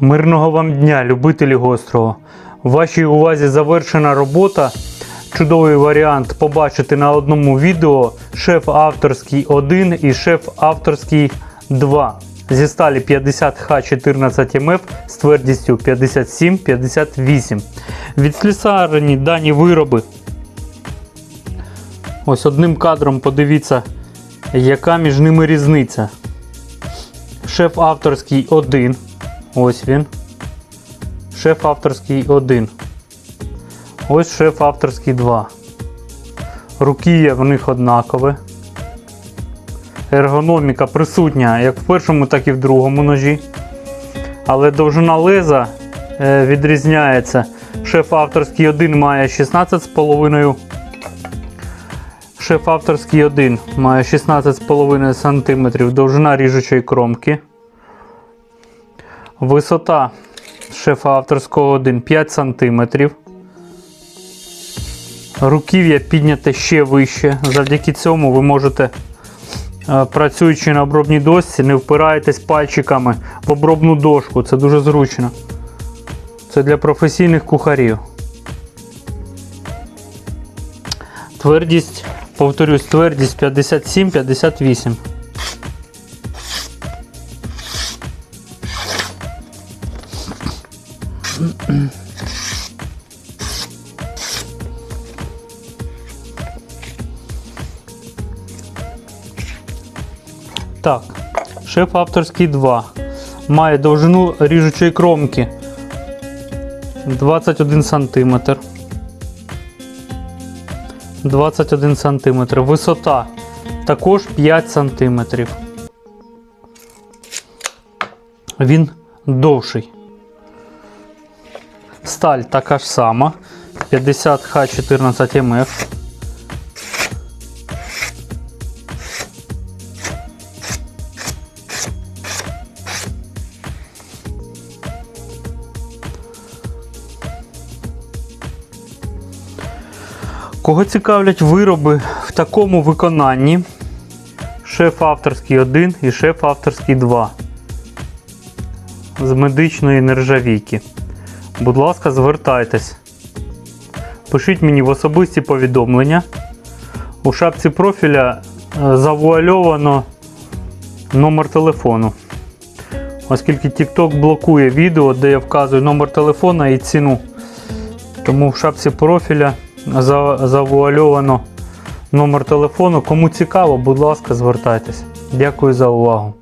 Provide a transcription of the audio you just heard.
Мирного вам дня, любителі гострого. В вашій увазі завершена робота. Чудовий варіант побачити на одному відео шеф авторський 1 і шеф авторський 2 зі сталі 50Х14МФ з твердістю 57-58. Відслісарені дані вироби. Ось одним кадром подивіться, яка між ними різниця. Шеф авторський 1. Ось він. Шеф авторський 1. Ось шеф авторський 2. Руків'я в них однакове. Ергономіка присутня як в першому, так і в другому ножі. Але довжина леза е, відрізняється. Шеф авторський 1 має 16,5. Шеф авторський 1 має 16,5 см довжина ріжучої кромки. Висота шефа авторського 1 5 см. Руків'я підняте ще вище. Завдяки цьому ви можете, е, працюючи на обробній дошці, не впираєтесь пальчиками в обробну дошку. Це дуже зручно. Це для професійних кухарів. Твердість, повторюсь, твердість 57-58. Так, шеф авторський 2. Має довжину ріжучої кромки 21 см. 21 см. Висота також 5 см. Він довший. Сталь така ж сама. 50Х14МФ. Кого цікавлять вироби в такому виконанні? Шеф авторський 1 і шеф авторський 2 з медичної нержавійки. Будь ласка, звертайтесь. Пишіть мені в особисті повідомлення. У шапці профіля е, завуальовано номер телефону. Оскільки TikTok блокує відео, де я вказую номер телефона і ціну. Тому в шапці профіля завуальовано номер телефону. Кому цікаво, будь ласка, звертайтесь. Дякую за увагу.